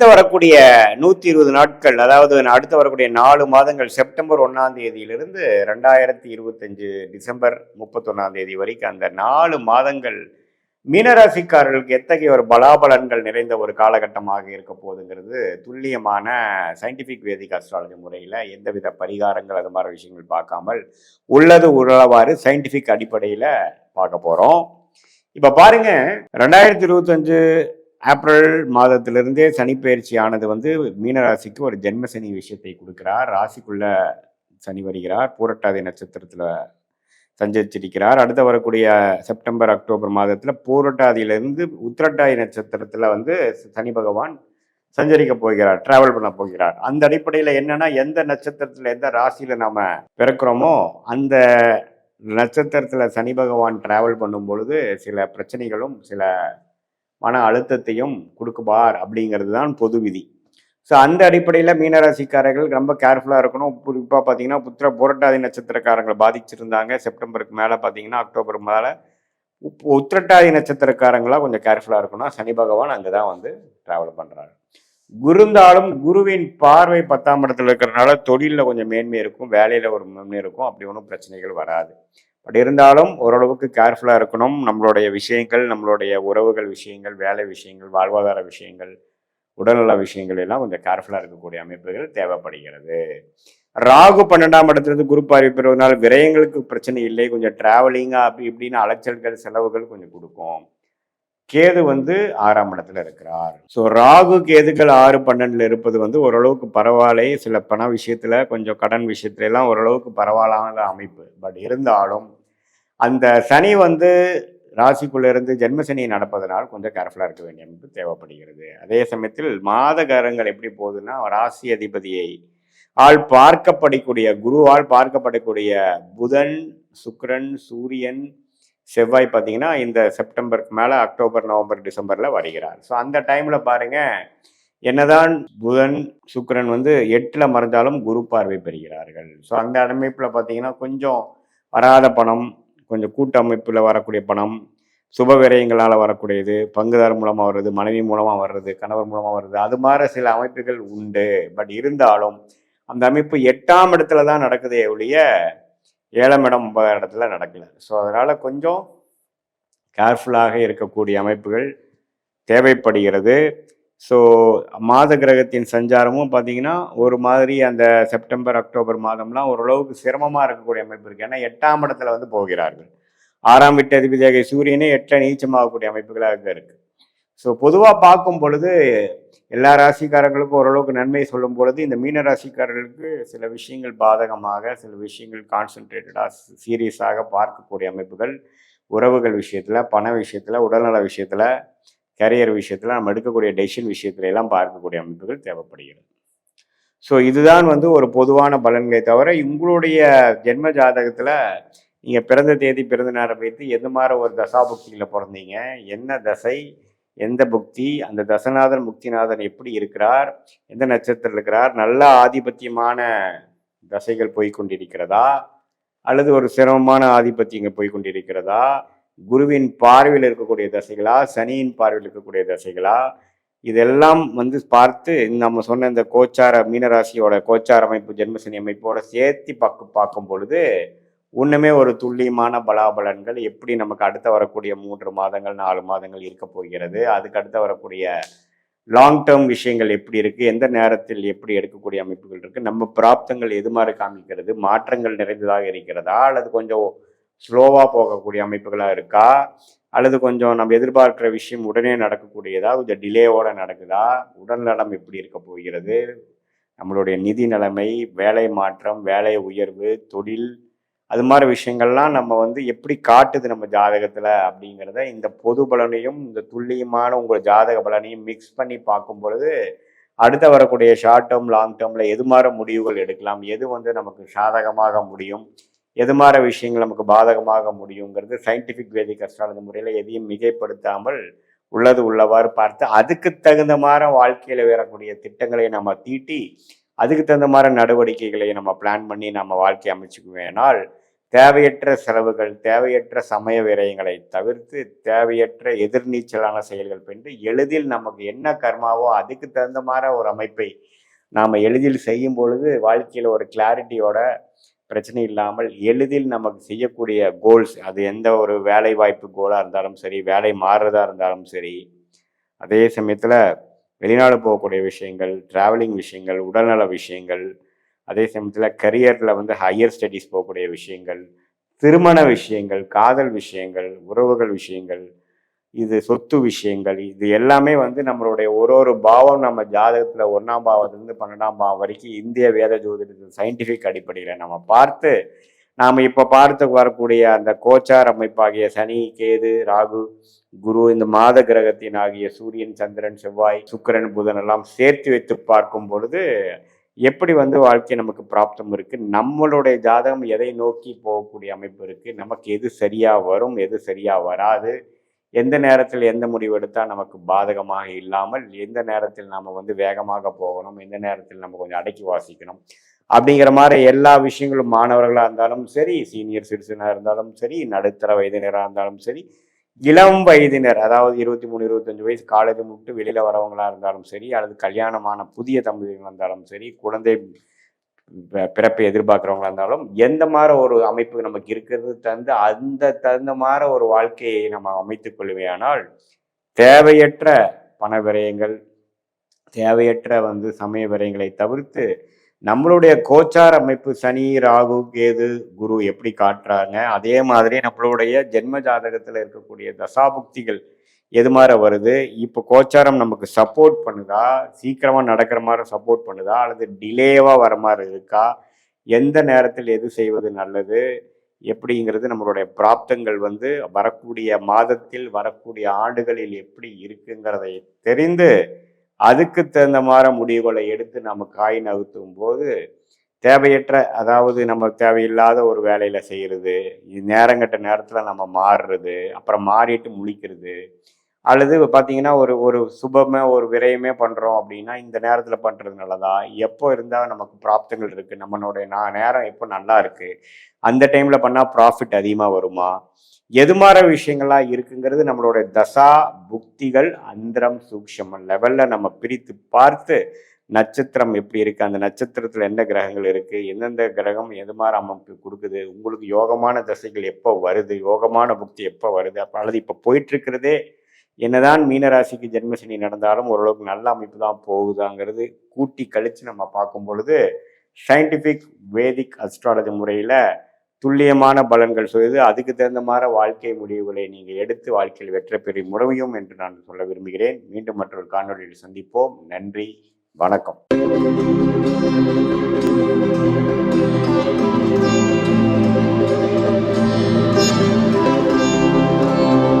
அடுத்து வரக்கூடிய நூற்றி இருபது நாட்கள் அதாவது அடுத்து வரக்கூடிய நாலு மாதங்கள் செப்டம்பர் ஒன்றாம் தேதியிலிருந்து ரெண்டாயிரத்தி இருபத்தஞ்சு டிசம்பர் முப்பத்தொன்னாம் தேதி வரைக்கும் அந்த நாலு மாதங்கள் மீனராசிக்காரர்களுக்கு எத்தகைய ஒரு பலாபலன்கள் நிறைந்த ஒரு காலகட்டமாக இருக்க போகுதுங்கிறது துல்லியமான சயின்டிஃபிக் வேதிக் அஸ்ட்ராலஜி முறையில் எந்தவித பரிகாரங்கள் அது மாதிரி விஷயங்கள் பார்க்காமல் உள்ளது உள்ளவாறு சயின்டிஃபிக் அடிப்படையில் பார்க்க போகிறோம் இப்போ பாருங்க ரெண்டாயிரத்தி இருபத்தஞ்சு ஏப்ரல் மாதத்திலிருந்தே சனிப்பெயர்ச்சியானது வந்து மீனராசிக்கு ஒரு ஜென்ம சனி விஷயத்தை கொடுக்கிறார். ராசிக்குள்ள சனி வருகிறார். பூரட்டாதி நட்சத்திரத்தில் சஞ்சரிச்சிருக்கிறார். அடுத்து வரக்கூடிய செப்டம்பர் அக்டோபர் மாதத்தில் பூரட்டாதியிலிருந்து உத்திரட்டாதி நட்சத்திரத்தில் வந்து சனி பகவான் சஞ்சரிக்க போகிறார் டிராவல் பண்ண போகிறார். அந்த அடிப்படையில் என்னென்னா எந்த நட்சத்திரத்தில் எந்த ராசியில் நாம் பிறக்கிறோமோ அந்த நட்சத்திரத்தில் சனி பகவான் டிராவல் பண்ணும் பொழுது சில பிரச்சனைகளும் சில மன அழுத்தத்தையும் கொடுக்குபார் அப்படிங்கிறது தான் பொது விதி. ஸோ அந்த அடிப்படையில் மீனராசிக்காரர்கள் ரொம்ப கேர்ஃபுல்லாக இருக்கணும். குறிப்பாக பார்த்தீங்கன்னா புத்திர புரட்டாதி நட்சத்திரக்காரங்களை பாதிச்சிருந்தாங்க. செப்டம்பருக்கு மேலே பார்த்தீங்கன்னா அக்டோபர் மேலே உப் உத்திரட்டாதி நட்சத்திரக்காரங்களாக கொஞ்சம் கேர்ஃபுல்லாக இருக்கணும். சனி பகவான் அங்கே தான் வந்து ட்ராவல் பண்ணுறாரு குருந்தாலும் குருவின் பார்வை பத்தாம் இடத்துல இருக்கிறனால தொழிலில் கொஞ்சம் மேன்மை இருக்கும். வேலையில் ஒரு மேன்மை இருக்கும். அப்படி ஒன்றும் பிரச்சனைகள் வராது. பட் இருந்தாலும் ஓரளவுக்கு கேர்ஃபுல்லாக இருக்கணும். நம்மளுடைய விஷயங்கள் நம்மளுடைய உறவுகள் விஷயங்கள் வேலை விஷயங்கள் வாழ்வாதார விஷயங்கள் உடல்நல விஷயங்கள் எல்லாம் கொஞ்சம் கேர்ஃபுல்லாக இருக்கக்கூடிய அமைப்புகள் தேவைப்படுகிறது. ராகு பன்னெண்டாம் இடத்துலேருந்து குரு பார்வை பெறுவதனால விரயங்களுக்கு பிரச்சனை இல்லை. கொஞ்சம் டிராவலிங்காக அப்படி இப்படின்னு அலைச்சல்கள் செலவுகள் கொஞ்சம் கொடுக்கும். கேது வந்து ஆறாம் இடத்துல இருக்கிறார். ஸோ ராகு கேதுக்கள் ஆறு பன்னெண்டுல இருப்பது வந்து ஓரளவுக்கு பரவாயில்லை. சில பண விஷயத்துல கொஞ்சம் கடன் விஷயத்துல எல்லாம் ஓரளவுக்கு பரவாயில்லாத அமைப்பு. பட் இருந்தாலும் அந்த சனி வந்து ராசிக்குள்ள இருந்து ஜென்மசனி நடப்பதனால் கொஞ்சம் கேர்ஃபுல்லாக இருக்க வேண்டிய அமைப்பு தேவைப்படுகிறது. அதே சமயத்தில் மாதகாரங்கள் எப்படி போகுதுன்னா ராசி அதிபதியை ஆள் பார்க்கப்படக்கூடிய குருவால் பார்க்கப்படக்கூடிய புதன் சுக்ரன் சூரியன் செவ்வாய் பார்த்தீங்கன்னா இந்த செப்டம்பருக்கு மேலே அக்டோபர் நவம்பர் டிசம்பரில் வருகிறார். ஸோ அந்த டைமில் பாருங்கள் என்னதான் புதன் சுக்கரன் வந்து எட்டில் மறைஞ்சாலும் குரு பார்வை பெறுகிறார்கள். ஸோ அந்த அமைப்பில் பார்த்தீங்கன்னா கொஞ்சம் வராத பணம் கொஞ்சம் கூட்டமைப்பில் வரக்கூடிய பணம் சுப விரயங்களால் வரக்கூடியது பங்குதார் மூலமாக வர்றது மனைவி மூலமாக வர்றது கணவர் மூலமாக வர்றது அது மாதிரி சில அமைப்புகள் உண்டு. பட் இருந்தாலும் அந்த அமைப்பு எட்டாம் இடத்துல தான் நடக்குதே ஒழிய ஏழாம் இடம் ஒன்பதாம் இடத்துல நடக்கல. ஸோ அதனால் கொஞ்சம் கேர்ஃபுல்லாக இருக்கக்கூடிய அமைப்புகள் தேவைப்படுகிறது. ஸோ மாத கிரகத்தின் சஞ்சாரமும் பார்த்தீங்கன்னா ஒரு மாதிரி அந்த செப்டம்பர் அக்டோபர் மாதம்லாம் ஓரளவுக்கு சிரமமாக இருக்கக்கூடிய அமைப்பு இருக்குது ஏன்னா எட்டாம் இடத்துல வந்து போகிறார்கள். ஆறாம் வீட்டு அதிபதியாக சூரியனே எட்ட நீச்சமாகக்கூடிய அமைப்புகளாக இருக்குது ஸோ பொதுவாக பார்க்கும் பொழுது எல்லா ராசிக்காரர்களுக்கும் ஓரளவுக்கு நன்மை சொல்லும் பொழுது இந்த மீன ராசிக்காரர்களுக்கு சில விஷயங்கள் பாதகமாக சில விஷயங்கள் கான்சென்ட்ரேட்டடாக சீரியஸாக பார்க்கக்கூடிய அமைப்புகள் உறவுகள் விஷயத்தில் பண விஷயத்தில் உடல்நல விஷயத்தில் கரியர் விஷயத்தில் நம்ம எடுக்கக்கூடிய டெசிஷன் விஷயத்துல எல்லாம் பார்க்கக்கூடிய அமைப்புகள் தேவைப்படுகிறது. ஸோ இதுதான் வந்து ஒரு பொதுவான பலன்களை தவிர உங்களுடைய ஜென்ம ஜாதகத்தில் நீங்கள் பிறந்த தேதி பிறந்த நேரம் வைத்து எந்த மாதிரி ஒரு தசாபுக்தியில் பிறந்தீங்க என்ன தசை எந்த புக்தி அந்த தசநாதன் முக்திநாதன் எப்படி இருக்கிறார் எந்த நட்சத்திரம் இருக்கிறார் நல்ல ஆதிபத்தியமான தசைகள் போய்கொண்டிருக்கிறதா அல்லது ஒரு சிரமமான ஆதிபத்தியங்கள் போய்கொண்டிருக்கிறதா குருவின் பார்வையில் இருக்கக்கூடிய தசைகளா சனியின் பார்வையில் இருக்கக்கூடிய தசைகளா இதெல்லாம் வந்து பார்த்து நம்ம சொன்ன இந்த கோச்சார மீனராசியோட கோச்சார அமைப்பு ஜென்மசனி அமைப்போட சேர்த்து பார்க்க பார்க்கும் பொழுது ஒன்றுமே ஒரு துல்லியமான பலாபலன்கள் எப்படி நமக்கு அடுத்த வரக்கூடிய மூன்று மாதங்கள் நாலு மாதங்கள் இருக்க போகிறது அதுக்கு அடுத்த வரக்கூடிய லாங் டேர்ம் விஷயங்கள் எப்படி இருக்குது எந்த நேரத்தில் எப்படி எடுக்கக்கூடிய அமைப்புகள் இருக்குது நம்ம பிராப்தங்கள் எது மாதிரி காமிக்கிறது மாற்றங்கள் நிறைந்ததாக இருக்கிறதா அல்லது கொஞ்சம் ஸ்லோவாக போகக்கூடிய அமைப்புகளாக இருக்கா அல்லது கொஞ்சம் நம்ம எதிர்பார்க்குற விஷயம் உடனே நடக்கக்கூடியதா கொஞ்சம் டிலேவோட நடக்குதா உடல் நலம் எப்படி இருக்க போகிறது நம்மளுடைய நிதி நிலைமை வேலை மாற்றம் வேலை உயர்வு தொழில் அது மாதிரி விஷயங்கள்லாம் நம்ம வந்து எப்படி காட்டுது நம்ம ஜாதகத்தில் அப்படிங்கிறத இந்த பொது பலனையும் இந்த துல்லியமான உங்கள் ஜாதக பலனையும் மிக்ஸ் பண்ணி பார்க்கும் பொழுது அடுத்த வரக்கூடிய ஷார்ட் டேர்ம் லாங் டேர்மில் எது மாதிரி முடிவுகள் எடுக்கலாம் எது வந்து நமக்கு சாதகமாக முடியும் எது மாதிரி விஷயங்கள் நமக்கு பாதகமாக முடியுங்கிறது சயின்டிஃபிக் வேதிக் அஸ்ட்ராலஜி முறையில் எதையும் மிகைப்படுத்தாமல் உள்ளது உள்ளவாறு பார்த்து அதுக்கு தகுந்த மாதிரி வாழ்க்கையில் வரக்கூடிய திட்டங்களை நம்ம தீட்டி அதுக்கு தகுந்த மாதிரி நடவடிக்கைகளை நம்ம பிளான் பண்ணி நம்ம வாழ்க்கை அமைச்சுக்குவேனால் தேவையற்ற செலவுகள் தேவையற்ற சமய விரயங்களை தவிர்த்து தேவையற்ற எதிர்நீச்சலான செயல்கள் பெற்று எளிதில் நமக்கு என்ன கர்மாவோ அதுக்கு தகுந்த மாதிரி ஒரு அமைப்பை நாம் எளிதில் செய்யும் பொழுது வாழ்க்கையில் ஒரு கிளாரிட்டியோட பிரச்சனை இல்லாமல் எளிதில் நமக்கு செய்யக்கூடிய கோல்ஸ் அது எந்த ஒரு வேலை வாய்ப்பு கோலாக இருந்தாலும் சரி வேலை மாறுறதா இருந்தாலும் சரி அதே சமயத்தில் வெளிநாடு போகக்கூடிய விஷயங்கள் ட்ராவலிங் விஷயங்கள் உடல்நல விஷயங்கள் அதே சமயத்தில் கரியரில் வந்து ஹையர் ஸ்டடீஸ் போகக்கூடிய விஷயங்கள் திருமண விஷயங்கள் காதல் விஷயங்கள் உறவுகள் விஷயங்கள் இது சொத்து விஷயங்கள் இது எல்லாமே வந்து நம்மளுடைய ஒரு ஒரு பாவம் நம்ம ஜாதகத்தில் ஒன்றாம் பாவத்துலேருந்து பன்னெண்டாம் பாவம் வரைக்கும் இந்திய வேத ஜோதிடத்தில் சயின்டிஃபிக் அடிப்படையில் நம்ம பார்த்து நாம் இப்போ பார்த்து வரக்கூடிய அந்த கோச்சார் அமைப்பாகிய சனி கேது ராகு குரு இந்த மாத கிரகத்தின் ஆகிய சூரியன் சந்திரன் செவ்வாய் சுக்கிரன் புதன் எல்லாம் சேர்த்து வைத்து பார்க்கும் பொழுது எப்படி வந்து வாழ்க்கை நமக்கு பிராப்தம் இருக்குது நம்மளுடைய ஜாதகம் எதை நோக்கி போகக்கூடிய அமைப்பு இருக்குது நமக்கு எது சரியாக வரும் எது சரியாக வராது? எந்த நேரத்தில் எந்த முடிவு எடுத்தால் நமக்கு பாதகமாக இல்லாமல் எந்த நேரத்தில் நாம் வந்து வேகமாக போகணும் எந்த நேரத்தில் நம்ம கொஞ்சம் அடக்கி வாசிக்கணும்? அப்படிங்கிற மாதிரி எல்லா விஷயங்களும் மாணவர்களாக இருந்தாலும் சரி சீனியர் சிட்டிசனாக இருந்தாலும் சரி நடுத்தர வயதினராக இருந்தாலும் சரி இளம் வயதினர் அதாவது இருபத்தி மூணு இருபத்தஞ்சு வயசு காலேஜ் முட்டு வெளியில் வரவங்களா இருந்தாலும் சரி அல்லது கல்யாணமான புதிய தம்பதிகள் இருந்தாலும் சரி குழந்தை பிறப்பை எதிர்பார்க்குறவங்களா இருந்தாலும் எந்த மாதிரி ஒரு அமைப்பு நமக்கு இருக்கிறது தந்து அந்த தகுந்த மாதிரி ஒரு வாழ்க்கையை நம்ம அமைத்துக் கொள்வேயானால் தேவையற்ற பண விரயங்கள் தேவையற்ற வந்து சமய விரயங்களை தவிர்த்து நம்மளுடைய கோச்சார் அமைப்பு சனி ராகு கேது குரு எப்படி காட்டுறாங்க? அதே மாதிரி நம்மளுடைய ஜென்ம ஜாதகத்தில் இருக்கக்கூடிய தசாபுக்திகள் எது மாதிரி வருது? இப்போ கோச்சாரம் நமக்கு சப்போர்ட் பண்ணுதா? சீக்கிரமாக நடக்கிற மாதிரி சப்போர்ட் பண்ணுதா? அல்லது டிலேவாக வர மாதிரி இருக்கா? எந்த நேரத்தில் எது செய்வது நல்லது? எப்படிங்கிறது நம்மளுடைய பிராப்தங்கள் வந்து வரக்கூடிய மாதத்தில் வரக்கூடிய ஆண்டுகளில் எப்படி இருக்குங்கிறதை தெரிந்து அதுக்கு தகுந்த மாதிரி முடிவுகளை எடுத்து நம்ம காய் நகர்த்தும் போது தேவையற்ற அதாவது நம்ம தேவையில்லாத ஒரு வேலையில செய்யறது இது நேரங்கட்ட நேரத்துல நம்ம மாறுறது அப்புறம் மாறிட்டு முழிக்கிறது அல்லது பார்த்தீங்கன்னா ஒரு ஒரு சுபமே ஒரு விரயமே பண்ணுறோம் அப்படின்னா இந்த நேரத்தில் பண்ணுறது நல்லதா? எப்போ இருந்தால் நமக்கு பிராப்தங்கள் இருக்குது நம்மளுடைய நான் நேரம் எப்போ நல்லா இருக்குது அந்த டைமில் பண்ணால் ப்ராஃபிட் அதிகமாக வருமா? எது மாதிரி விஷயங்கள்லாம் இருக்குங்கிறது நம்மளுடைய தசா புக்திகள் அந்தரம் சூக்ஷம லெவல்ல நம்ம பிரித்து பார்த்து நட்சத்திரம் எப்படி இருக்கு அந்த நட்சத்திரத்துல என்ன கிரகங்கள் இருக்கு எந்தெந்த கிரகம் எது மாதிரி அமைப்பு கொடுக்குது உங்களுக்கு யோகமான தசைகள் எப்போ வருது யோகமான புக்தி எப்போ வருது அப்ப அல்லது இப்போ போயிட்டு இருக்கிறதே என்னதான் மீனராசிக்கு ஜென்மசனி நடந்தாலும் ஓரளவுக்கு நல்ல அமைப்பு தான் போகுதாங்கிறது கூட்டி கழிச்சு நம்ம பார்க்கும் பொழுது சயின்டிஃபிக் வேதிக் அஸ்ட்ராலஜி முறையில் துல்லியமான பலன்கள் செய்து அதுக்கு தகுந்த மாதிரி வாழ்க்கை முடிவுகளை நீங்கள் எடுத்து வாழ்க்கையில் வெற்றி பெறி முடியும் என்று நான் சொல்ல விரும்புகிறேன். மீண்டும் மற்றொரு காணொலியில் சந்திப்போம். நன்றி. வணக்கம்.